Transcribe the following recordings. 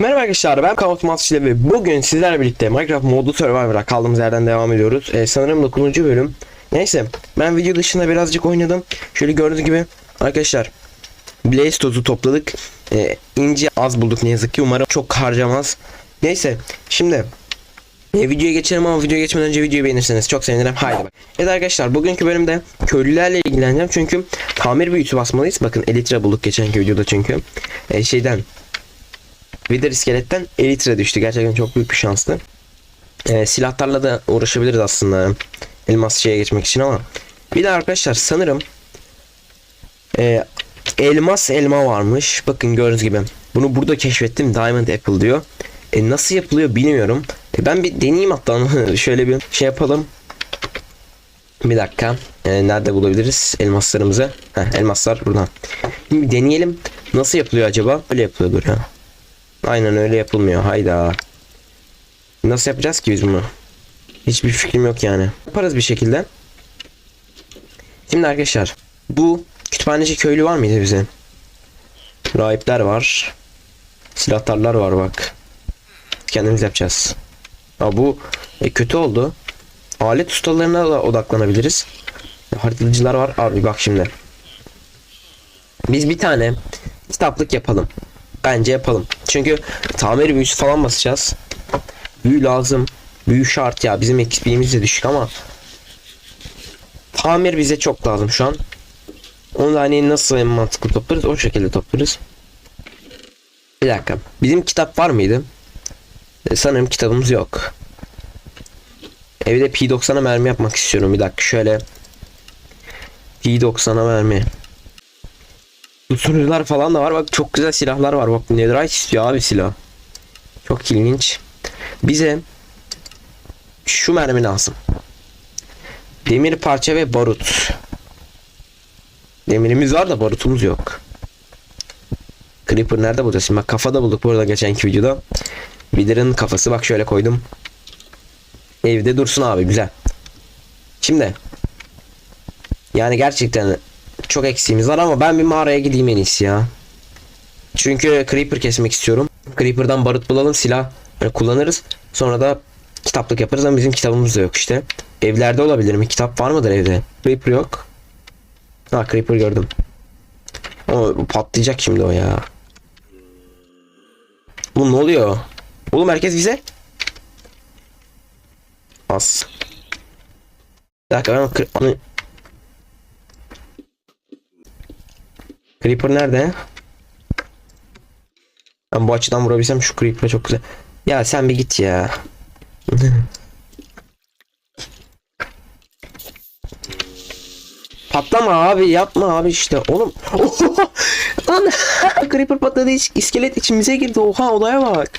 Merhaba arkadaşlar ben Kavut Matsçı ve bugün sizlerle birlikte Minecraft modlu Survivor'a kaldığımız yerden devam ediyoruz. Ee, sanırım 9. bölüm. Neyse ben video dışında birazcık oynadım. Şöyle gördüğünüz gibi arkadaşlar Blaze tozu topladık. Ee, inci az bulduk ne yazık ki umarım çok harcamaz. Neyse şimdi e, videoya geçelim ama videoya geçmeden önce videoyu beğenirseniz çok sevinirim. Haydi bak. Evet arkadaşlar bugünkü bölümde köylülerle ilgileneceğim çünkü tamir büyüsü basmalıyız. Bakın elitre bulduk geçenki videoda çünkü. Ee, şeyden Wither iskeletten elitre düştü. Gerçekten çok büyük bir şanstı. Ee, silahlarla da uğraşabiliriz aslında. Elmas şeye geçmek için ama. Bir de arkadaşlar sanırım e, elmas elma varmış. Bakın gördüğünüz gibi. Bunu burada keşfettim. Diamond Apple diyor. E, nasıl yapılıyor bilmiyorum. E, ben bir deneyeyim hatta. Şöyle bir şey yapalım. Bir dakika. E, nerede bulabiliriz elmaslarımızı? Heh, elmaslar buradan. Şimdi deneyelim. Nasıl yapılıyor acaba? Öyle yapılıyordur ya. Aynen öyle yapılmıyor. Hayda. Nasıl yapacağız ki biz bunu? Hiçbir fikrim yok yani. Yaparız bir şekilde. Şimdi arkadaşlar bu kütüphaneci köylü var mıydı bize? Rahipler var. Silahtarlar var bak. Kendimiz yapacağız. Ya bu e, kötü oldu. Alet ustalarına da odaklanabiliriz. Haritacılar var. Abi bak şimdi. Biz bir tane kitaplık yapalım. Bence yapalım. Çünkü tamir büyüsü falan basacağız. Büyü lazım. Büyü şart ya. Bizim XP'miz de düşük ama tamir bize çok lazım şu an. Onu da hani nasıl en mantıklı toplarız o şekilde toplarız. Bir dakika. Bizim kitap var mıydı? E, sanırım kitabımız yok. Evde P90'a mermi yapmak istiyorum. Bir dakika şöyle. P90'a mermi. Sunucular falan da var. Bak çok güzel silahlar var. Bak Netherite istiyor abi silah. Çok ilginç. Bize şu mermi lazım. Demir parça ve barut. Demirimiz var da barutumuz yok. Creeper nerede bulacağız? Şimdi bak kafada bulduk burada geçenki videoda. Wither'ın kafası bak şöyle koydum. Evde dursun abi güzel. Şimdi yani gerçekten çok eksiğimiz var ama ben bir mağaraya gideyim en iyisi ya. Çünkü creeper kesmek istiyorum. Creeper'dan barut bulalım silah yani kullanırız. Sonra da kitaplık yaparız ama bizim kitabımız da yok işte. Evlerde olabilir mi? Kitap var mıdır evde? Creeper yok. Ha creeper gördüm. O patlayacak şimdi o ya. Bu ne oluyor? Oğlum herkes bize. Az. Bir dakika ben onu Creeper nerede? Ben bu açıdan vurabilsem şu Creeper'a çok güzel. Ya sen bir git ya. Patlama abi yapma abi işte oğlum. Lan Creeper patladı iskelet içimize girdi oha olaya bak.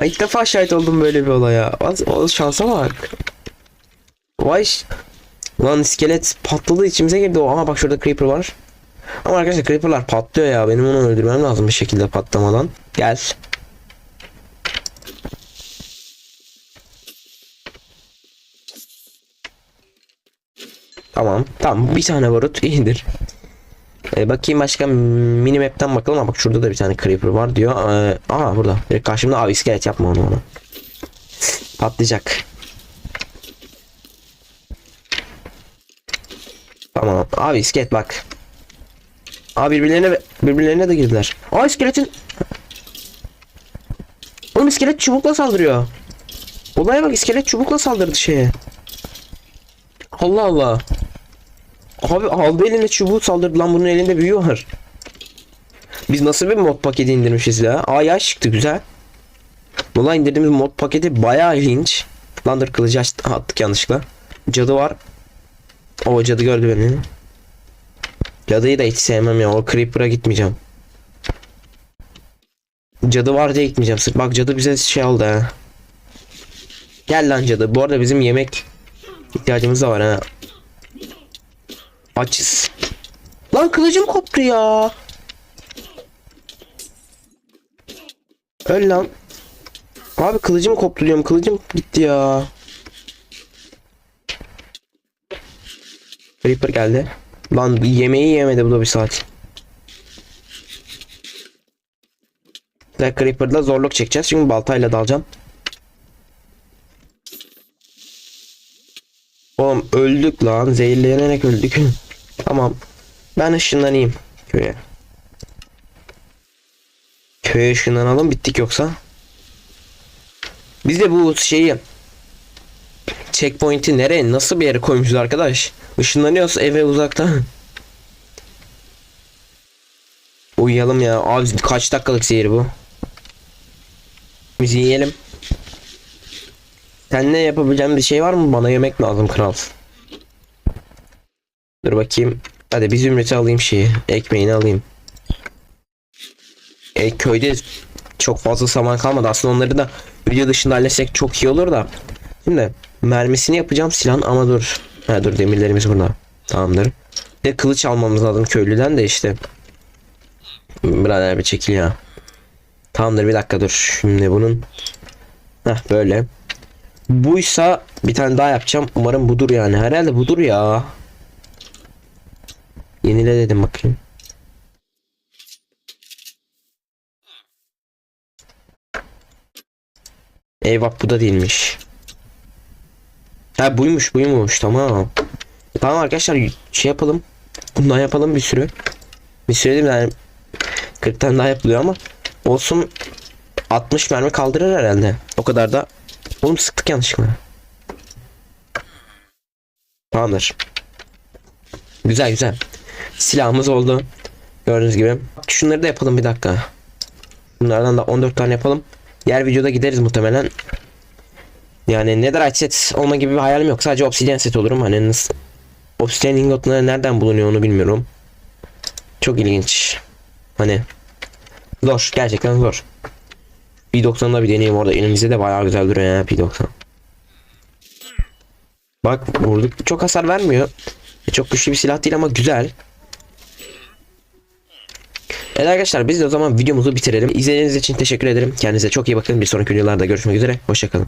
Ben ilk defa şahit oldum böyle bir olaya. Az, o şansa bak. Vay. Lan iskelet patladı içimize girdi. Aha bak şurada Creeper var. Ama arkadaşlar creeperlar patlıyor ya. Benim onu öldürmem lazım bir şekilde patlamadan. Gel. Tamam. Tamam. Bir tane barut iyidir. Ee, bakayım başka minimap'ten bakalım. Ama bak şurada da bir tane creeper var diyor. Ee, aha burada. Direkt karşımda. Abi iskelet yapma onu onu. Patlayacak. Tamam. Abi iskelet bak. Aa birbirlerine birbirlerine de girdiler. Aa iskeletin Oğlum iskelet çubukla saldırıyor. Olaya bak iskelet çubukla saldırdı şeye. Allah Allah. Abi aldı eline çubuğu saldırdı lan bunun elinde büyü var. Biz nasıl bir mod paketi indirmişiz ya? Aa yaş çıktı güzel. Valla indirdiğimiz mod paketi bayağı ilginç. Lan dur kılıcı attık yanlışlıkla. Cadı var. O cadı gördü beni. Cadıyı da hiç sevmem ya. O Creeper'a gitmeyeceğim. Cadı var diye gitmeyeceğim. Sırf bak cadı bize şey oldu ha. Gel lan cadı. Bu arada bizim yemek ihtiyacımız da var ha. Açız. Lan kılıcım koptu ya. Öl lan. Abi kılıcım koptu diyorum. Kılıcım gitti ya. Creeper geldi. Lan yemeği yemedi bu da bir saat. Black Creeper'da zorluk çekeceğiz. Çünkü baltayla dalacağım. Oğlum öldük lan. Zehirlenerek öldük. tamam. Ben ışınlanayım köye. Köye ışınlanalım bittik yoksa. Biz de bu şeyi checkpoint'i nereye nasıl bir yere koymuşuz arkadaş? Işınlanıyoruz eve uzakta. Uyuyalım ya. Abi kaç dakikalık seyir bu? Biz yiyelim. Sen ne yapabileceğim bir şey var mı? Bana yemek lazım kral. Dur bakayım. Hadi bir zümrütü alayım şeyi. Ekmeğini alayım. E, köyde çok fazla zaman kalmadı. Aslında onları da video dışında halletsek çok iyi olur da. Şimdi mermisini yapacağım silahın ama dur. Ha dur demirlerimiz burada. Tamamdır. Ve kılıç almamız lazım köylüden de işte. Birader bir çekil ya. Tamamdır bir dakika dur. Şimdi bunun. Heh böyle. Buysa bir tane daha yapacağım. Umarım budur yani. Herhalde budur ya. Yenile dedim bakayım. Eyvah bu da değilmiş. Ha buymuş buymuş tamam. Tamam arkadaşlar şey yapalım. Bundan yapalım bir sürü. Bir sürü değil mi yani 40 tane daha yapılıyor ama olsun 60 mermi kaldırır herhalde. O kadar da oğlum sıktık yanlışlıkla. Tamamdır. Güzel güzel. Silahımız oldu. Gördüğünüz gibi. Şunları da yapalım bir dakika. Bunlardan da 14 tane yapalım. Diğer videoda gideriz muhtemelen. Yani netherite set olma gibi bir hayalim yok. Sadece obsidian set olurum. Hani nasıl... Obsidian ingotları nereden bulunuyor onu bilmiyorum. Çok ilginç. Hani zor. Gerçekten zor. P90'da bir deneyim orada. Elimizde de bayağı güzel duruyor ya P90. Bak vurduk. Çok hasar vermiyor. E, Çok güçlü bir silah değil ama güzel. Evet arkadaşlar biz de o zaman videomuzu bitirelim. İzlediğiniz için teşekkür ederim. Kendinize çok iyi bakın. Bir sonraki videolarda görüşmek üzere. Hoşçakalın.